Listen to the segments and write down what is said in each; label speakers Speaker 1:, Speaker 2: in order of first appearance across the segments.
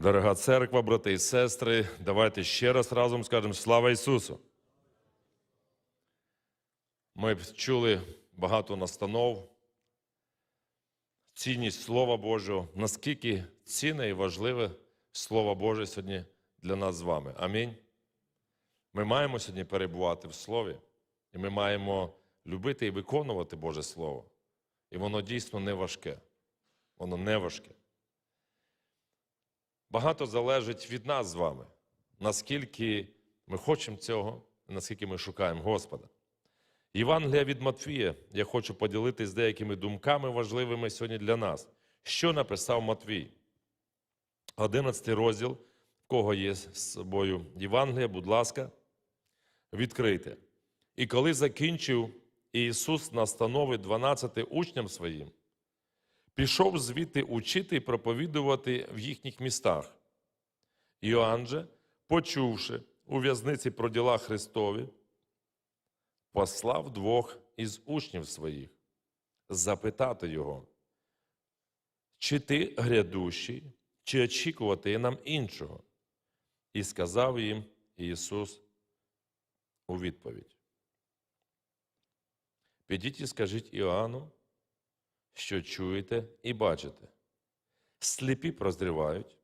Speaker 1: Дорога церква, брати і сестри, давайте ще раз разом скажемо слава Ісусу. Ми чули багато настанов, цінність Слова Божого, наскільки цінне і важливе Слово Боже сьогодні для нас з вами. Амінь. Ми маємо сьогодні перебувати в Слові, і ми маємо любити і виконувати Боже Слово. І воно дійсно не важке. Воно не важке. Багато залежить від нас з вами, наскільки ми хочемо цього, наскільки ми шукаємо Господа. Євангелія від Матвія, я хочу поділитися деякими думками важливими сьогодні для нас. Що написав Матвій? 11 розділ, в кого є з собою Євангелія, будь ласка, відкрийте. І коли закінчив Ісус настанови 12 учням своїм, пішов звідти учити і проповідувати в їхніх містах. Іоанн же, почувши у в'язниці про діла Христові, послав двох із учнів своїх запитати його, чи ти грядущий, чи очікувати нам іншого? І сказав їм Ісус у відповідь. Підіть і скажіть Іоанну, що чуєте і бачите. Сліпі прозрівають,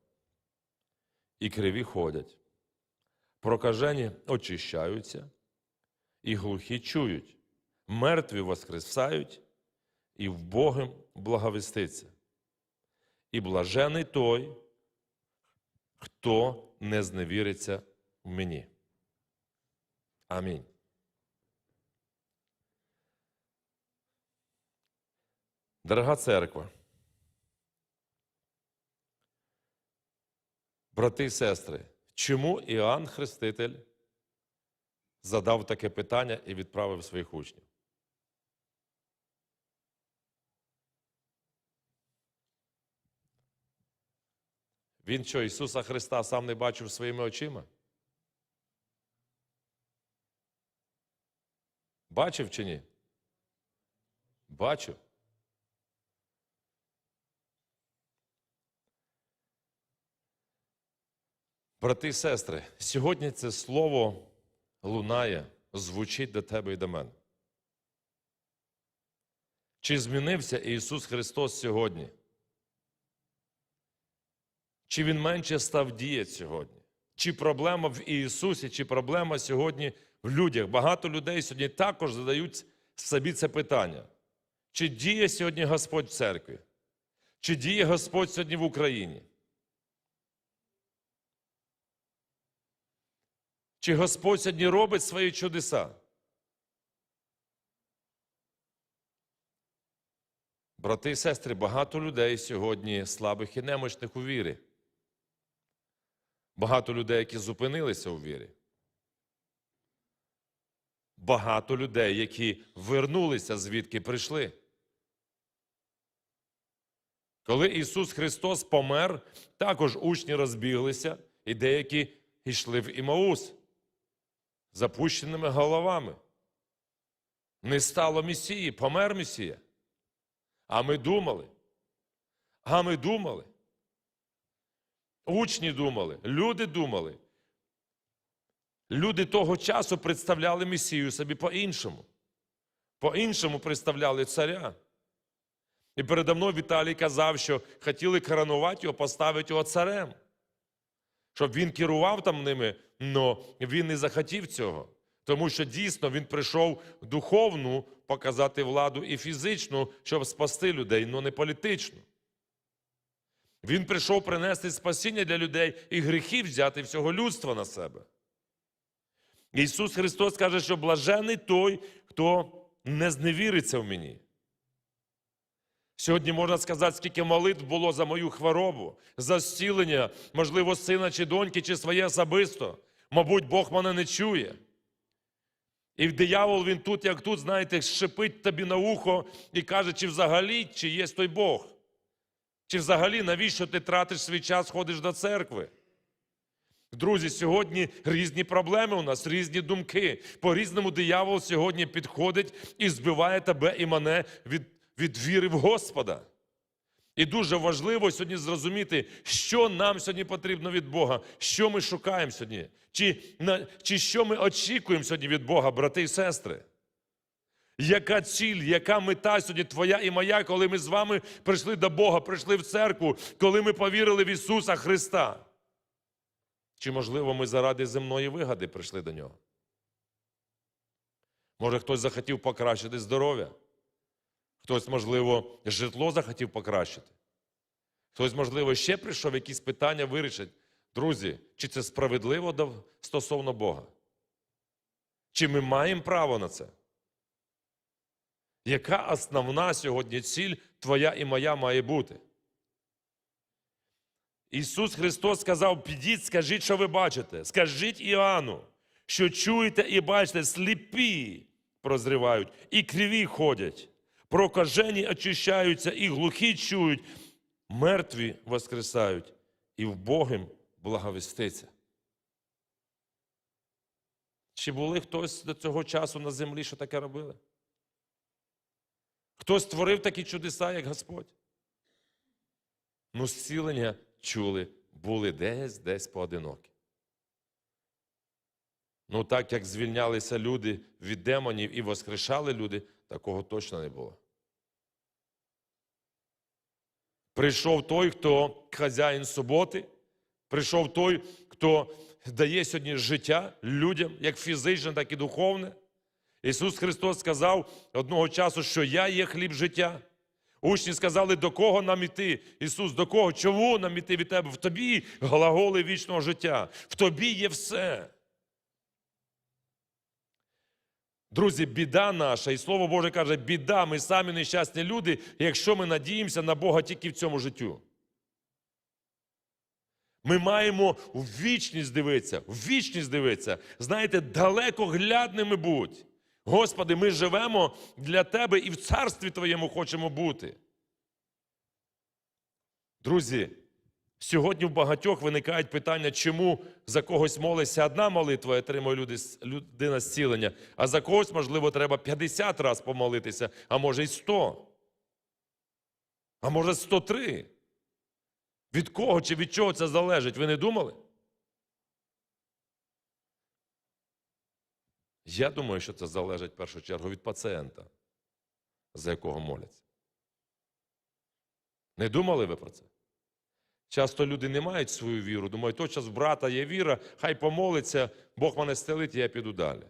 Speaker 1: і криві ходять, прокажені очищаються, і глухі чують, мертві воскресають, і в Богом благовіститься. І блажений той, хто не зневіриться в мені. Амінь. Дорога церква, брати і сестри, чому Іоанн Хреститель задав таке питання і відправив своїх учнів? Він що, Ісуса Христа сам не бачив своїми очима? Бачив чи ні? Бачив. Брати і сестри, сьогодні це слово лунає, звучить до тебе і до мене. Чи змінився Ісус Христос сьогодні? Чи Він менше став діяти сьогодні? Чи проблема в Ісусі, чи проблема сьогодні в людях? Багато людей сьогодні також задають собі це питання. Чи діє сьогодні Господь в церкві? Чи діє Господь сьогодні в Україні? Чи Господь сьогодні робить свої чудеса? Брати і сестри, багато людей сьогодні слабих і немощних у вірі. Багато людей, які зупинилися у вірі. Багато людей, які вернулися, звідки прийшли. Коли Ісус Христос помер, також учні розбіглися, і деякі йшли в Імаус запущеними головами. Не стало Месії, помер Месія. А ми думали. А ми думали. Учні думали, люди думали. Люди того часу представляли Месію собі по-іншому. По-іншому представляли царя. І передо мною Віталій казав, що хотіли коронувати його, поставити його царем щоб він керував там ними, але він не захотів цього. Тому що дійсно він прийшов духовну показати владу і фізичну, щоб спасти людей, але не політичну. Він прийшов принести спасіння для людей і гріхи взяти всього людства на себе. Ісус Христос каже, що блажений той, хто не зневіриться в мені. Сьогодні можна сказати, скільки молитв було за мою хворобу, за зцілення, можливо, сина чи доньки, чи своє особисто. Мабуть, Бог мене не чує. І диявол він тут, як тут, знаєте, шипить тобі на ухо і каже, чи взагалі, чи є той Бог. Чи взагалі навіщо ти тратиш свій час, ходиш до церкви? Друзі, сьогодні різні проблеми у нас, різні думки. По різному диявол сьогодні підходить і збиває тебе і мене від від віри в Господа. І дуже важливо сьогодні зрозуміти, що нам сьогодні потрібно від Бога, що ми шукаємо сьогодні, чи, на, чи що ми очікуємо сьогодні від Бога, брати і сестри. Яка ціль, яка мета сьогодні твоя і моя, коли ми з вами прийшли до Бога, прийшли в церкву, коли ми повірили в Ісуса Христа? Чи, можливо, ми заради земної вигади прийшли до Нього? Може, хтось захотів покращити здоров'я? Хтось, можливо, житло захотів покращити. Хтось, можливо, ще прийшов якісь питання вирішити. Друзі, чи це справедливо стосовно Бога? Чи ми маємо право на це? Яка основна сьогодні ціль твоя і моя має бути? Ісус Христос сказав: підіть, скажіть, що ви бачите. Скажіть Іоанну, що чуєте і бачите, сліпі прозрівають, і криві ходять, прокажені очищаються, і глухі чують, мертві воскресають, і вбогим благовіститься. Чи були хтось до цього часу на землі, що таке робили? Хто створив такі чудеса, як Господь? Ну, зцілення чули, були десь, десь поодинокі. Ну, так як звільнялися люди від демонів і воскрешали люди, такого точно не було. Прийшов той, хто хазяїн суботи, прийшов той, хто дає сьогодні життя людям, як фізичне, так і духовне. Ісус Христос сказав одного часу, що я є хліб життя. Учні сказали, до кого нам іти? Ісус, до кого? Чому нам іти від тебе? В тобі глаголи вічного життя. В тобі є все. Друзі, біда наша, і Слово Боже каже, біда, ми самі нещасні люди, якщо ми надіємося на Бога тільки в цьому життю. Ми маємо в вічність дивитися, в вічність дивитися. Знаєте, далекоглядними будь. Господи, ми живемо для Тебе і в царстві Твоєму хочемо бути. Друзі, сьогодні в багатьох виникають питання, чому за когось молиться одна молитва і отримує люди, людина зцілення, а за когось, можливо, треба 50 разів помолитися, а може й 100. А може 103. Від кого чи від чого це залежить? Ви не думали? Я думаю, що це залежить в першу чергу від пацієнта, за якого моляться. Не думали ви про це? Часто люди не мають свою віру, думають, то час брата є віра, хай помолиться, Бог мене стелить, і я піду далі.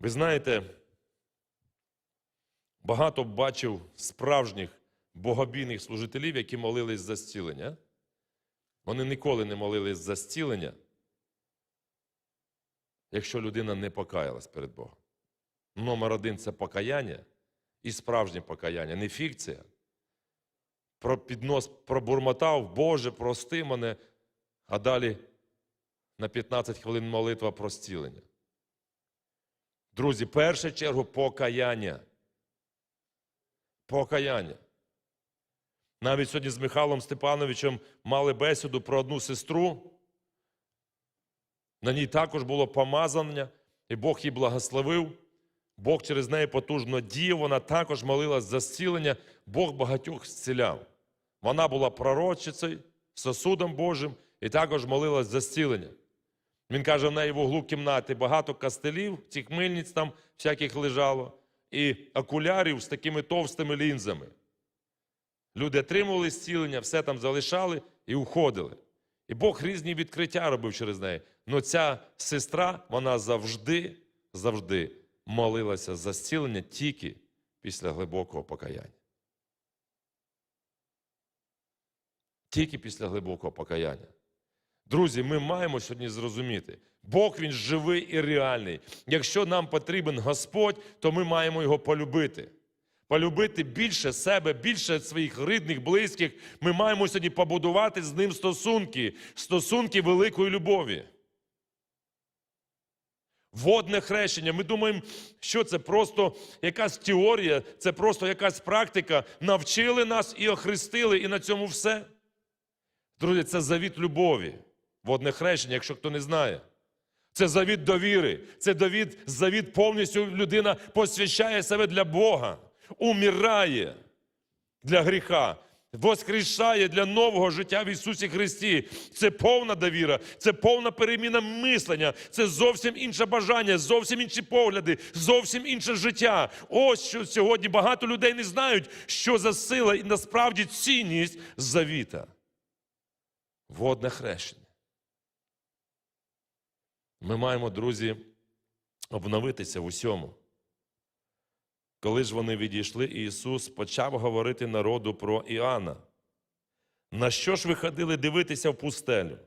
Speaker 1: Ви знаєте, багато бачив справжніх богобійних служителів, які молились за зцілення. Вони ніколи не молились за зцілення, якщо людина не покаялась перед Богом. Номер один це покаяння і справжнє покаяння, не фікція. Про піднос пробурмотав, Боже, прости мене, а далі на 15 хвилин молитва про зцілення. Друзі, в першу чергу покаяння. Покаяння. Навіть сьогодні з Михайлом Степановичем мали бесіду про одну сестру. На ній також було помазання, і Бог її благословив. Бог через неї потужно діяв, вона також молилась за зцілення, Бог багатьох зціляв. Вона була пророчицею, сосудом Божим і також молилась за зцілення. Він каже, в неї в углу кімнати багато кастелів, цих мильниць там всяких лежало, і окулярів з такими товстими лінзами. Люди отримували зцілення, все там залишали і уходили. І Бог різні відкриття робив через неї. Але ця сестра, вона завжди, завжди молилася за зцілення тільки після глибокого покаяння. Тільки після глибокого покаяння. Друзі, ми маємо сьогодні зрозуміти, Бог він живий і реальний. Якщо нам потрібен Господь, то ми маємо його полюбити. Полюбити більше себе, більше своїх рідних, близьких. Ми маємо сьогодні побудувати з ним стосунки, стосунки великої любові. Водне хрещення. Ми думаємо, що це просто якась теорія, це просто якась практика. Навчили нас і охрестили, і на цьому все. Друзі, це завіт любові. Водне хрещення, якщо хто не знає. Це завіт довіри, це довід, завіт повністю людина посвящає себе для Бога, умирає для гріха, воскрешає для нового життя в Ісусі Христі. Це повна довіра, це повна переміна мислення, це зовсім інше бажання, зовсім інші погляди, зовсім інше життя. Ось що сьогодні багато людей не знають, що за сила і насправді цінність завіта. Водне хрещення. Ми маємо, друзі, обновитися в усьому. Коли ж вони відійшли, Ісус почав говорити народу про Іоанна. На що ж ви ходили дивитися в пустелю?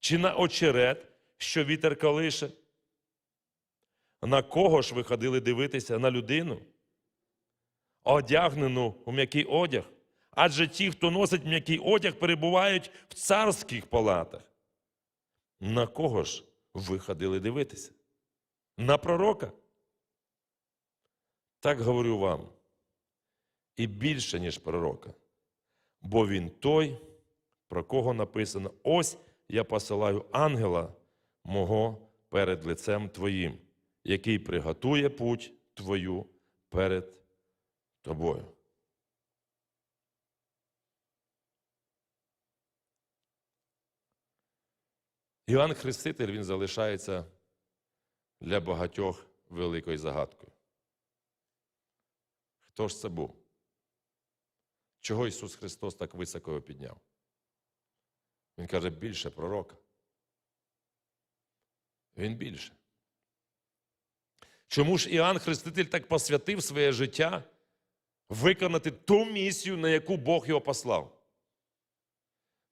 Speaker 1: Чи на очерет, що вітер колише? На кого ж ви ходили дивитися? На людину? Одягнену у м'який одяг. Адже ті, хто носить м'який одяг, перебувають в царських палатах. На кого ж ви ходили дивитися? На пророка? Так говорю вам. І більше, ніж пророка. Бо він той, про кого написано: ось я посилаю ангела мого перед лицем твоїм, який приготує путь твою перед тобою. Іоанн Хреститель він залишається для багатьох великою загадкою. Хто ж це був? Чого Ісус Христос так високо його підняв? Він каже, більше пророка. Він більше. Чому ж Іоанн Хреститель так посвятив своє життя виконати ту місію, на яку Бог його послав?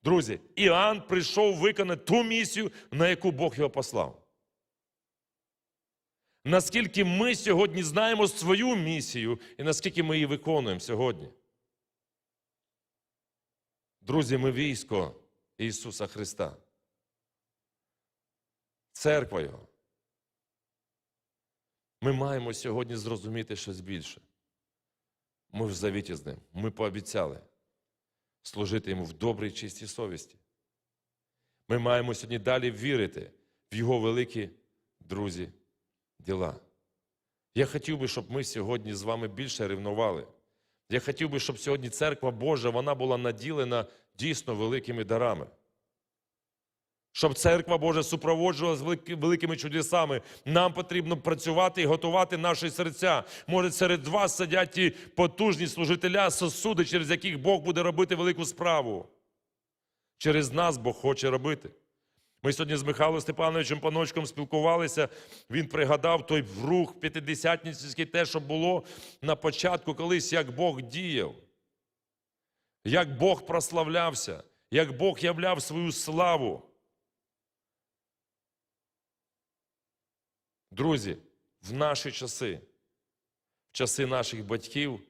Speaker 1: Друзі, Іоанн прийшов виконати ту місію, на яку Бог його послав. Наскільки ми сьогодні знаємо свою місію і наскільки ми її виконуємо сьогодні? Друзі, ми військо Ісуса Христа. Церква Його. Ми маємо сьогодні зрозуміти щось більше. Ми в завіті з ним. Ми пообіцяли служити йому в добрій чистій совісті. Ми маємо сьогодні далі вірити в Його великі друзі діла. Я хотів би, щоб ми сьогодні з вами більше ревнували. Я хотів би, щоб сьогодні церква Божа вона була наділена дійсно великими дарами. Щоб церква Божа супроводжувалась велики- великими чудесами. Нам потрібно працювати і готувати наші серця. Може, серед вас сидять ті потужні служителя, сосуди, через яких Бог буде робити велику справу. Через нас Бог хоче робити. Ми сьогодні з Михайлом Степановичем Паночком спілкувалися. Він пригадав той рух п'ятидесятницький, те, що було на початку колись, як Бог діяв, як Бог прославлявся, як Бог являв свою славу. Друзі, в наші часи, в часи наших батьків,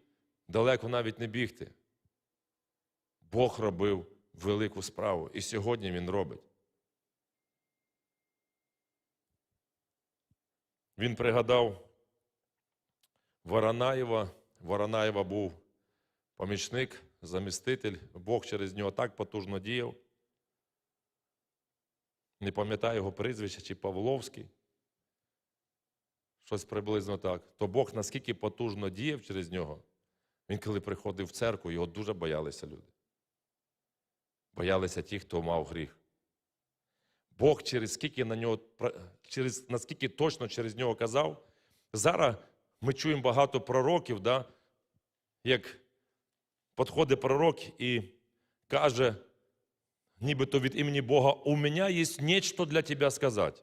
Speaker 1: далеко навіть не бігти. Бог робив велику справу, і сьогодні Він робить. Він пригадав Воронаєва. Воронаєва був помічник, заміститель. Бог через нього так потужно діяв. Не пам'ятаю його прізвище, чи Павловський. Щось приблизно так. То Бог наскільки потужно діяв через нього. Він, коли приходив в церкву, його дуже боялися люди. Боялися ті, хто мав гріх. Бог через скільки на нього, через, наскільки точно через нього казав. Зараз ми чуємо багато пророків, да, як підходить пророк і каже, нібито від імені Бога, у мене є нечто для тебе сказати.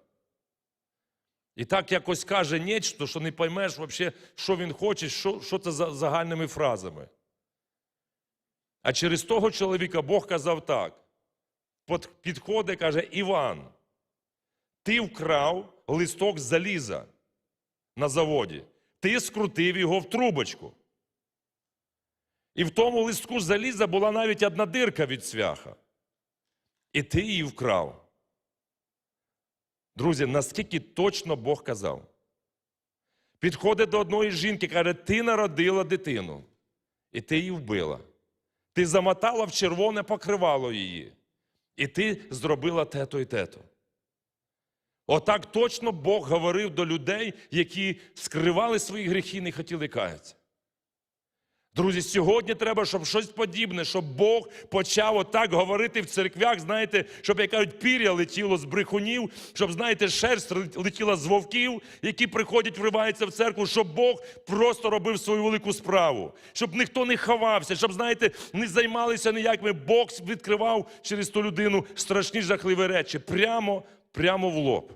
Speaker 1: І так якось каже нечто, що не поймеш взагалі, що він хоче, що, що це за загальними фразами. А через того чоловіка Бог казав так. Підходить, каже, Іван, ти вкрав листок заліза на заводі, ти скрутив його в трубочку. І в тому листку заліза була навіть одна дирка від цвяха. І ти її вкрав. Друзі, наскільки точно Бог казав. Підходить до одної жінки, каже, ти народила дитину, і ти її вбила. Ти замотала в червоне покривало її. І ти зробила тето і тето. Отак точно Бог говорив до людей, які скривали свої гріхи і не хотіли каятися. Друзі, сьогодні треба, щоб щось подібне, щоб Бог почав отак говорити в церквях, знаєте, щоб, як кажуть, пір'я летіло з брехунів, щоб, знаєте, шерсть летіла з вовків, які приходять, вриваються в церкву, щоб Бог просто робив свою велику справу, щоб ніхто не ховався, щоб, знаєте, не займалися ніякими. Бог відкривав через ту людину страшні жахливі речі. Прямо, прямо в лоб.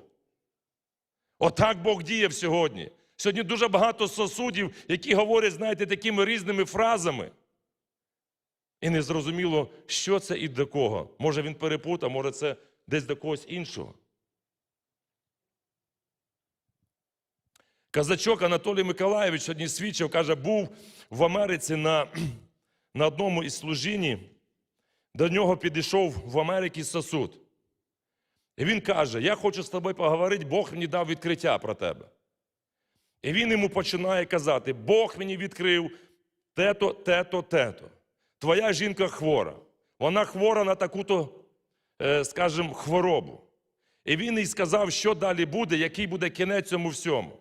Speaker 1: Отак Бог діяв сьогодні. Сьогодні дуже багато сосудів, які говорять, знаєте, такими різними фразами. І не зрозуміло, що це і до кого. Може він перепутав, може це десь до когось іншого. Казачок Анатолій Миколаєвич сьогодні свідчив, каже, був в Америці на, на одному із служінь. До нього підійшов в Америці сосуд. І він каже: Я хочу з тобою поговорити, Бог мені дав відкриття про тебе. І він йому починає казати: Бог мені відкрив те-то, те-то, те-то. Твоя жінка хвора. Вона хвора на таку-то, е, скажімо, хворобу. І він їй сказав, що далі буде, який буде кінець цьому всьому.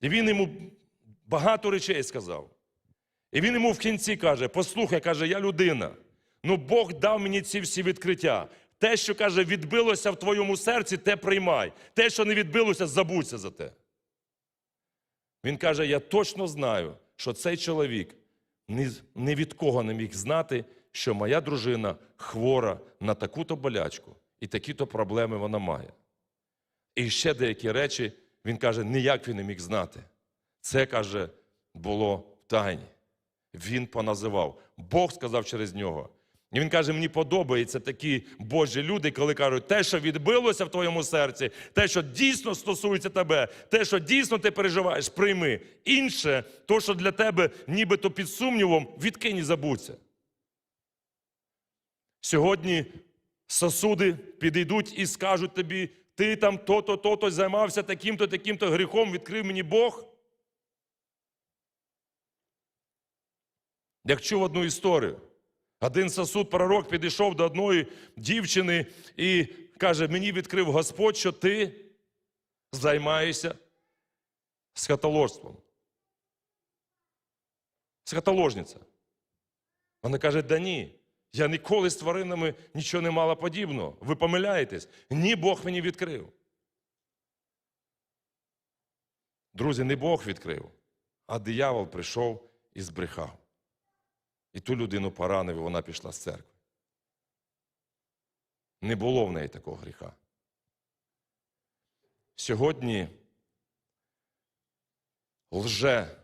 Speaker 1: І він йому багато речей сказав. І він йому в кінці каже: Послухай, каже, я людина. Ну Бог дав мені ці всі відкриття. Те, що каже, відбилося в твоєму серці, те приймай. Те, що не відбилося, забудься за те. Він каже: Я точно знаю, що цей чоловік ні, від кого не міг знати, що моя дружина хвора на таку-то болячку і такі-то проблеми вона має. І ще деякі речі він каже, ніяк він не міг знати. Це, каже, було в тайні. Він поназивав. Бог сказав через нього. І він каже: мені подобаються такі Божі люди, коли кажуть, те, що відбилося в твоєму серці, те, що дійсно стосується тебе, те, що дійсно ти переживаєш, прийми. Інше, то, що для тебе нібито під сумнівом, відкинь і забудься. Сьогодні сосуди підійдуть і скажуть тобі, ти там то-то, то-то займався таким-то, таким-то гріхом, відкрив мені Бог. Як чув одну історію. Один сосуд пророк підійшов до одної дівчини і каже: мені відкрив Господь, що ти займаєшся скотоложством. Скотоложниця. Вона каже: да ні, я ніколи з тваринами нічого не мала подібного. Ви помиляєтесь. Ні, Бог мені відкрив. Друзі, не Бог відкрив, а диявол прийшов і збрехав. І ту людину поранив, і вона пішла з церкви. Не було в неї такого гріха. Сьогодні лже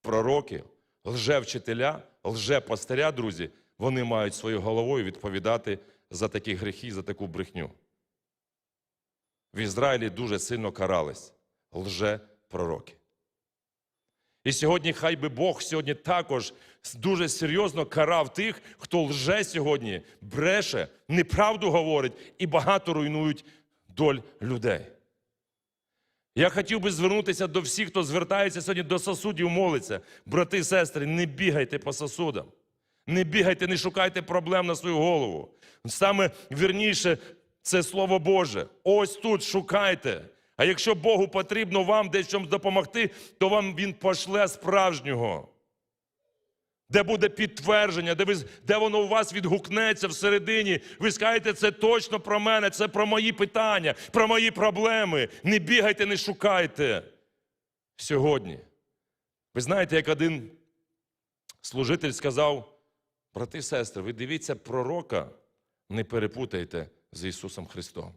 Speaker 1: пророки, лже вчителя, лже пастиря, друзі, вони мають своєю головою відповідати за такі гріхи, за таку брехню. В Ізраїлі дуже сильно карались лже пророки. І сьогодні, хай би Бог сьогодні також дуже серйозно карав тих, хто лже сьогодні, бреше, неправду говорить і багато руйнують доль людей. Я хотів би звернутися до всіх, хто звертається сьогодні до сосудів, молиться. Брати і сестри, не бігайте по сосудам. Не бігайте, не шукайте проблем на свою голову. Саме вірніше, це Слово Боже. Ось тут шукайте. А якщо Богу потрібно вам десь чомусь допомогти, то вам Він пошле справжнього. Де буде підтвердження, де ви, де воно у вас відгукнеться всередині. Ви скажете, це точно про мене, це про мої питання, про мої проблеми. Не бігайте, не шукайте сьогодні. Ви знаєте, як один служитель сказав, брати і сестри, ви дивіться пророка, не перепутайте з Ісусом Христом.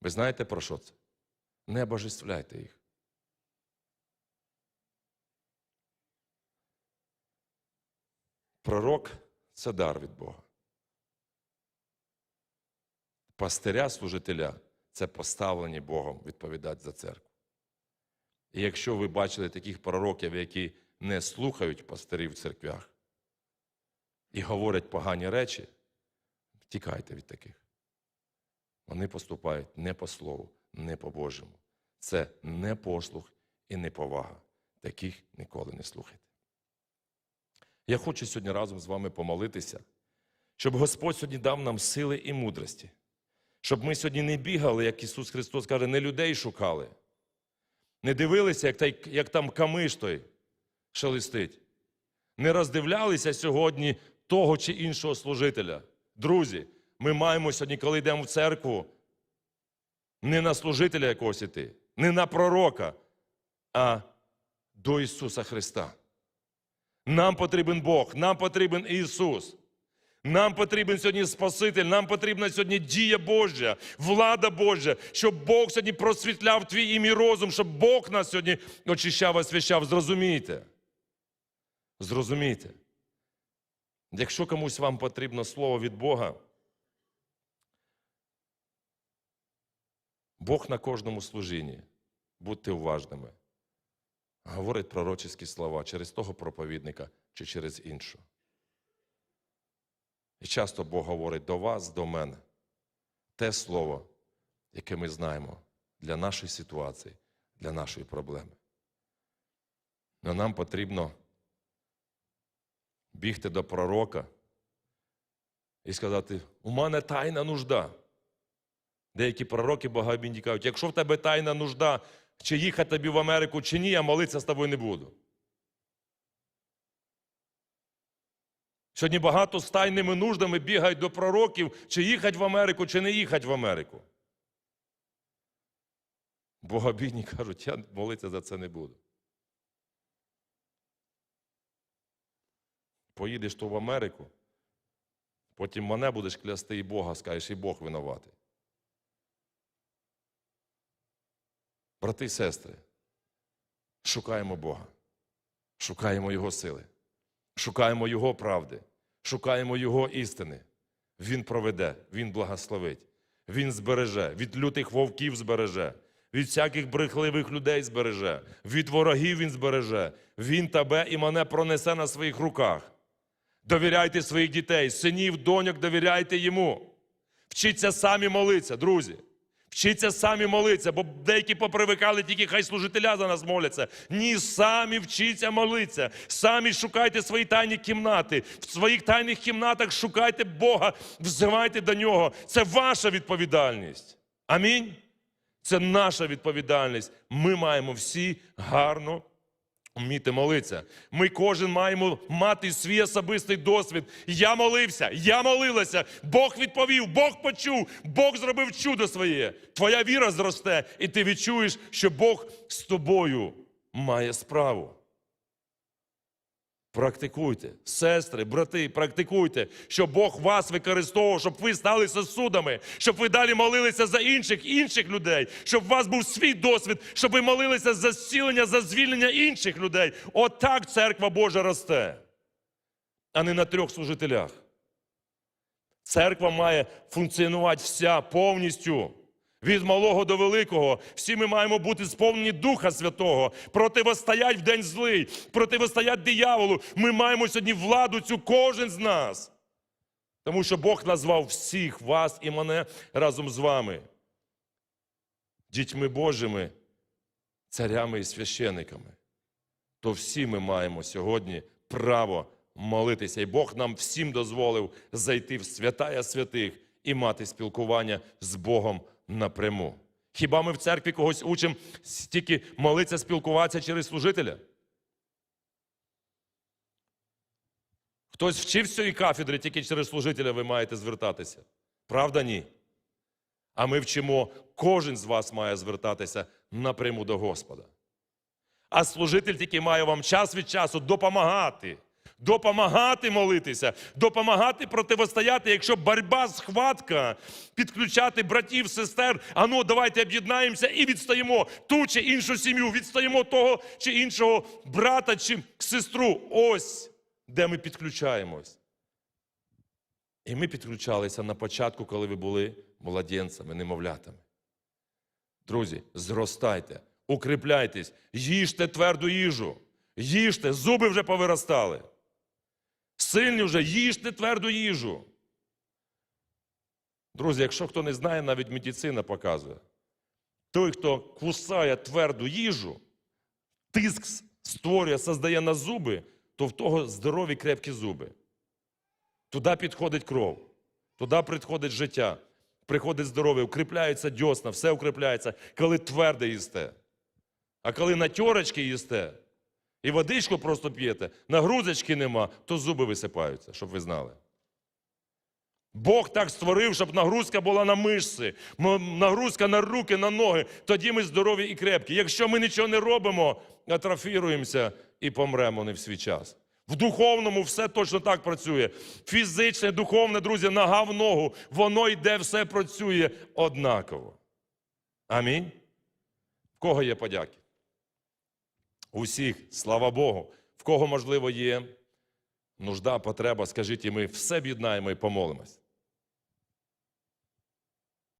Speaker 1: Ви знаєте про що це? Не божествляйте їх. Пророк це дар від Бога. Пастиря, служителя це поставлені Богом відповідати за церкву. І якщо ви бачили таких пророків, які не слухають пастирів в церквях і говорять погані речі, втікайте від таких. Вони поступають не по слову, не по Божому. Це не послух і не повага. Таких ніколи не слухайте. Я хочу сьогодні разом з вами помолитися, Щоб Господь сьогодні дав нам сили і мудрості. Щоб ми сьогодні не бігали, як Ісус Христос каже, не людей шукали. Не дивилися, як, той, як там камиш той шелестить. Не роздивлялися сьогодні того чи іншого служителя. Друзі, ми маємо сьогодні, коли йдемо в церкву, не на служителя якогось іти, не на пророка, а до Ісуса Христа. Нам потрібен Бог, нам потрібен Ісус. Нам потрібен сьогодні Спаситель, нам потрібна сьогодні дія Божа, влада Божа, щоб Бог сьогодні просвітляв твій і мій розум, щоб Бог нас сьогодні очищав, освящав. Зрозумійте. Зрозумійте. Якщо комусь вам потрібно слово від Бога, Бог на кожному служінні, будьте уважними, говорить пророчі слова через того проповідника чи через іншого. І часто Бог говорить до вас, до мене, те слово, яке ми знаємо для нашої ситуації, для нашої проблеми. Но нам потрібно бігти до пророка і сказати: у мене тайна нужда. Деякі пророки богобійні кажуть, якщо в тебе тайна нужда, чи їхати тобі в Америку, чи ні, я молитися з тобою не буду. Сьогодні багато з тайними нуждами бігають до пророків, чи їхати в Америку, чи не їхати в Америку. Богобійні кажуть, я молитися за це не буду. Поїдеш то в Америку, потім мене будеш клясти і Бога, скажеш, і Бог винуватий. Брати і сестри, шукаємо Бога, шукаємо Його сили, шукаємо Його правди, шукаємо Його істини. Він проведе, Він благословить, Він збереже, від лютих вовків збереже, від всяких брехливих людей збереже, від ворогів Він збереже. Він тебе і мене пронесе на своїх руках. Довіряйте своїх дітей, синів, доньок, довіряйте йому. Вчіться самі молитися, друзі. Вчіться самі молитися, бо деякі попривикали, тільки хай служителя за нас моляться. Ні, самі вчіться молитися. Самі шукайте свої тайні кімнати. В своїх тайних кімнатах шукайте Бога, взивайте до нього. Це ваша відповідальність. Амінь. Це наша відповідальність. Ми маємо всі гарно вміти молитися. Ми кожен маємо мати свій особистий досвід. Я молився, я молилася, Бог відповів, Бог почув, Бог зробив чудо своє. Твоя віра зросте, і ти відчуєш, що Бог з тобою має справу. Практикуйте, сестри, брати, практикуйте, щоб Бог вас використовував, щоб ви стали сосудами, щоб ви далі молилися за інших інших людей, щоб у вас був свій досвід, щоб ви молилися за зцілення, за звільнення інших людей. Отак церква Божа росте, а не на трьох служителях. Церква має функціонувати вся повністю. Від малого до великого. Всі ми маємо бути сповнені Духа Святого, противостоять в день злий, противостоять дияволу. Ми маємо сьогодні владу цю кожен з нас. Тому що Бог назвав всіх вас і мене разом з вами. Дітьми Божими, царями і священиками. То всі ми маємо сьогодні право молитися. І Бог нам всім дозволив зайти в святая святих і мати спілкування з Богом напряму. Хіба ми в церкві когось учимо тільки молитися, спілкуватися через служителя? Хтось вчив з цієї кафедри, тільки через служителя ви маєте звертатися. Правда, ні? А ми вчимо, кожен з вас має звертатися напряму до Господа. А служитель тільки має вам час від часу допомагати. Допомагати молитися, допомагати противостояти, якщо боротьба, схватка, підключати братів, сестер, а ну давайте об'єднаємося і відстаємо ту чи іншу сім'ю, відстаємо того чи іншого брата чи сестру. Ось де ми підключаємось. І ми підключалися на початку, коли ви були младенцями, немовлятами. Друзі, зростайте, укріпляйтесь, їжте тверду їжу, їжте, зуби вже повиростали. Сильні вже їжте тверду їжу. Друзі, якщо хто не знає, навіть медицина показує. Той, хто кусає тверду їжу, тиск створює, создає на зуби, то в того здорові крепкі зуби. Туди підходить кров, туди приходить життя, приходить здоров'я, укріпляється дьосна, все укріпляється, коли тверде їсте. А коли на тьорочки їсте і водичку просто п'єте, нагрузочки нема, то зуби висипаються, щоб ви знали. Бог так створив, щоб нагрузка була на мишці, нагрузка на руки, на ноги. Тоді ми здорові і крепкі. Якщо ми нічого не робимо, атрофіруємося і помремо не в свій час. В духовному все точно так працює. Фізичне, духовне, друзі, нога в ногу. Воно йде, все працює однаково. Амінь. В кого є подяки? Усіх, слава Богу. В кого, можливо, є нужда, потреба, скажіть, і ми все об'єднаємо і помолимось.